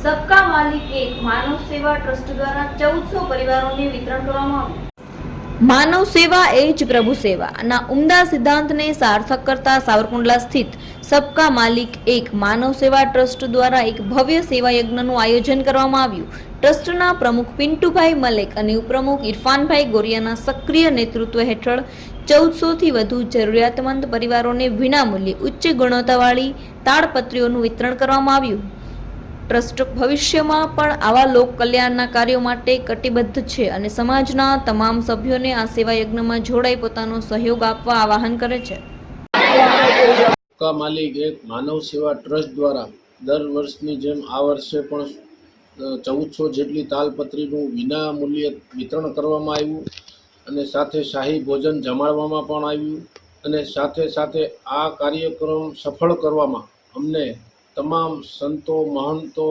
સબકા માલિક એક માનવ સેવા ટ્રસ્ટ દ્વારા ચૌદસો પરિવારોને વિતરણ કરવામાં આવ્યું માનવ સેવા એ જ પ્રભુ સેવાના ઉમદા સિદ્ધાંતને સાર્થક કરતા સાવરકુંડલા સ્થિત સબકા માલિક એક માનવ સેવા ટ્રસ્ટ દ્વારા એક ભવ્ય સેવા યજ્ઞનું આયોજન કરવામાં આવ્યું ટ્રસ્ટના પ્રમુખ પિન્ટુભાઈ મલેક અને ઉપપ્રમુખ ઇરફાનભાઈ ગોરિયાના સક્રિય નેતૃત્વ હેઠળ ચૌદસોથી વધુ જરૂરિયાતમંદ પરિવારોને વિનામૂલ્યે ઉચ્ચ ગુણવત્તાવાળી તાડપત્રીઓનું વિતરણ કરવામાં આવ્યું. ટ્રસ્ટ ભવિષ્યમાં પણ આવા લોક કલ્યાણના કાર્યો માટે કટિબદ્ધ છે અને સમાજના તમામ સભ્યોને આ સેવા યજ્ઞમાં જોડાઈ પોતાનો સહયોગ આપવા આવાહન કરે છે. કા માલિક એક માનવ સેવા ટ્રસ્ટ દ્વારા દર વર્ષની જેમ આ વર્ષે પણ ચૌદસો જેટલી તાલપત્રીનું વિના મૂલ્યે વિતરણ કરવામાં આવ્યું અને સાથે શાહી ભોજન જમાડવામાં પણ આવ્યું અને સાથે સાથે આ કાર્યક્રમ સફળ કરવામાં અમને તમામ સંતો, મહંતો,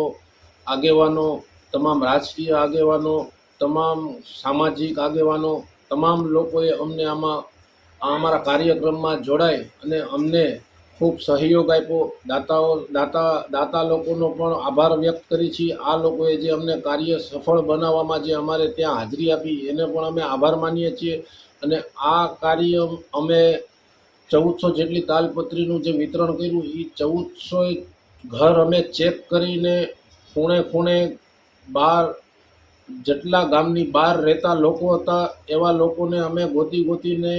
આગેવાનો, તમામ રાજકીય આગેવાનો, તમામ સામાજિક આગેવાનો, તમામ લોકોએ અમને આમાં, આ અમારા કાર્યક્રમમાં જોડાય અને અમને ખૂબ સહયોગ આપ્યો. દાતાઓ, દાતા દાતા લોકોનો પણ આભાર વ્યક્ત કરી છીએ. આ લોકોએ જે અમને કાર્ય સફળ બનાવવામાં જે અમારે ત્યાં હાજરી આપી, એને પણ અમે આભાર માનીએ છીએ. અને આ કાર્ય અમે ચૌદસો જેટલી તાલપત્રીનું જે વિતરણ કર્યું એ ચૌદસો ઘર અમે ચેક કરીને ખૂણે ખૂણે બહાર જેટલા ગામની બહાર રહેતા લોકો હતા, એવા લોકોને અમે ગોતી ગોતીને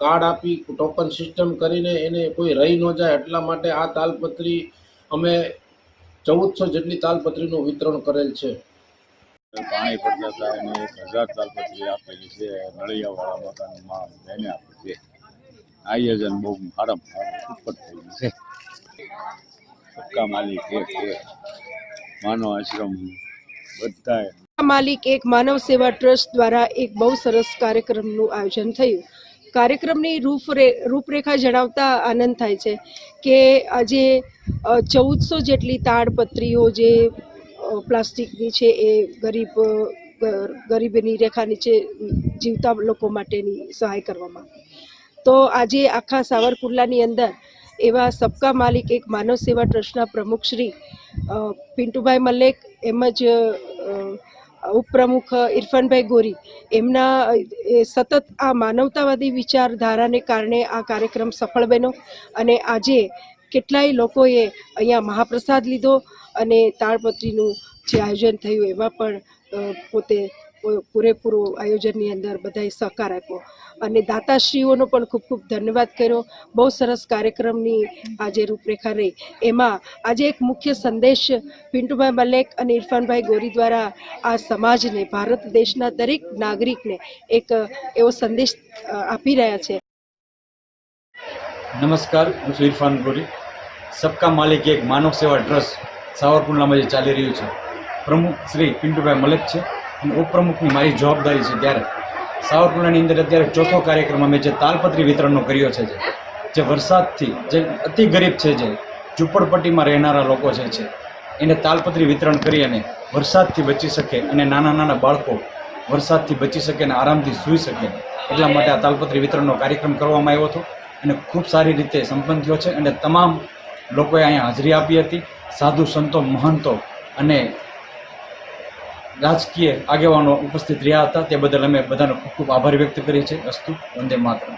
કાર્ડ આપી ટોકન સિસ્ટમ કરીને એને કોઈ રહી ન જાય એટલા માટે આ તાલપત્રી અમે ચૌદસો જેટલી તાલપત્રીનું વિતરણ કરેલ છે. પાણી પડતા હતા એને એક હજાર તાલપત્રી આપેલી છે, નળિયાવાળા માતાની માં બેને આપી છે. આયોજન બહુ સારામાં સારું ઉપર થઈ છે. સબકા માલિક એક માનવ આશ્રમ બધા માલિક એક માનવ સેવા ટ્રસ્ટ દ્વારા એક બહુ સરસ કાર્યક્રમનું આયોજન થયું। કાર્યક્રમની રૂપરે, રૂપરેખા જણાવતા આનંદ થાય છે કે આજે ચૌદસો જેટલી તાડપત્રીઓ જે પ્લાસ્ટિકની છે એ ગરીબ ગરીબીની રેખા નીચે જીવતા લોકો માટેની સહાય કરવામાં તો આજે આખા સાવરકુંડલાની અંદર એવા સબકા માલિક એક માનવ સેવા ટ્રસ્ટના પ્રમુખ શ્રી પિન્ટુભાઈ મલેક એમ જ ઉપપ્રમુખ ઇરફાનભાઈ ગોરી. એમના સતત આ માનવતાવાદી વિચારધારાને કારણે આ કાર્યક્રમ સફળ બન્યો અને આજે કેટલાય લોકોએ અહીંયા મહાપ્રસાદ લીધો અને તાળપત્રીનું જે આયોજન થયું એમાં પણ પોતે પૂરેપૂરું આયોજનની અંદર બધાએ સહકાર આપ્યો. અને દાતાશ્રીઓનો પણ ખૂબ ખૂબ ધન્યવાદ કર્યો. બહુ સરસ કાર્યક્રમની આજે રૂપરેખા રહી. એમાં આજે એક મુખ્ય સંદેશ પિન્ટુભાઈ મલેક અને ઇરફાનભાઈ ગોરી દ્વારા આ સમાજને, ભારત દેશના દરેક નાગરિકને એક, એવો સંદેશ આપી રહ્યા છે. નમસ્કાર, હું છું ઇરફાન ગોરી. સબકા માલિક એક માનવ સેવા ટ્રસ્ટ સાવરકુંડલામાં જે ચાલી રહ્યું છે. પ્રમુખ શ્રી પિન્ટુભાઈ મલેક છે. અને ઉપપ્રમુખની મારી જવાબદારી છે ત્યારે સાવરકુંડલાની અંદર અત્યારે ચોથો કાર્યક્રમ અમે જે તાલપત્રી વિતરણનો કર્યો છે જે વરસાદથી જે અતિ ગરીબ છે જે, ઝૂંપડપટ્ટીમાં રહેનારા લોકો જે છે, એને તાલપત્રી વિતરણ કરી અને વરસાદથી બચી શકે અને નાના નાના બાળકો વરસાદથી બચી શકે અને આરામથી સૂઈ શકે. એટલા માટે આ તાલપત્રી વિતરણનો કાર્યક્રમ કરવામાં આવ્યો હતો અને ખૂબ સારી રીતે સંપન્ન થયો છે અને તમામ લોકોએ અહીંયા હાજરી આપી હતી. સાધુ સંતો, મહંતો અને રાજકીય આગેવાનો ઉપસ્થિત રહ્યા હતા, તે બદલ અમે બધાનો ખૂબ ખૂબ આભાર વ્યક્ત કરીએ છીએ. અસ્તુ, વંદે માતરમ.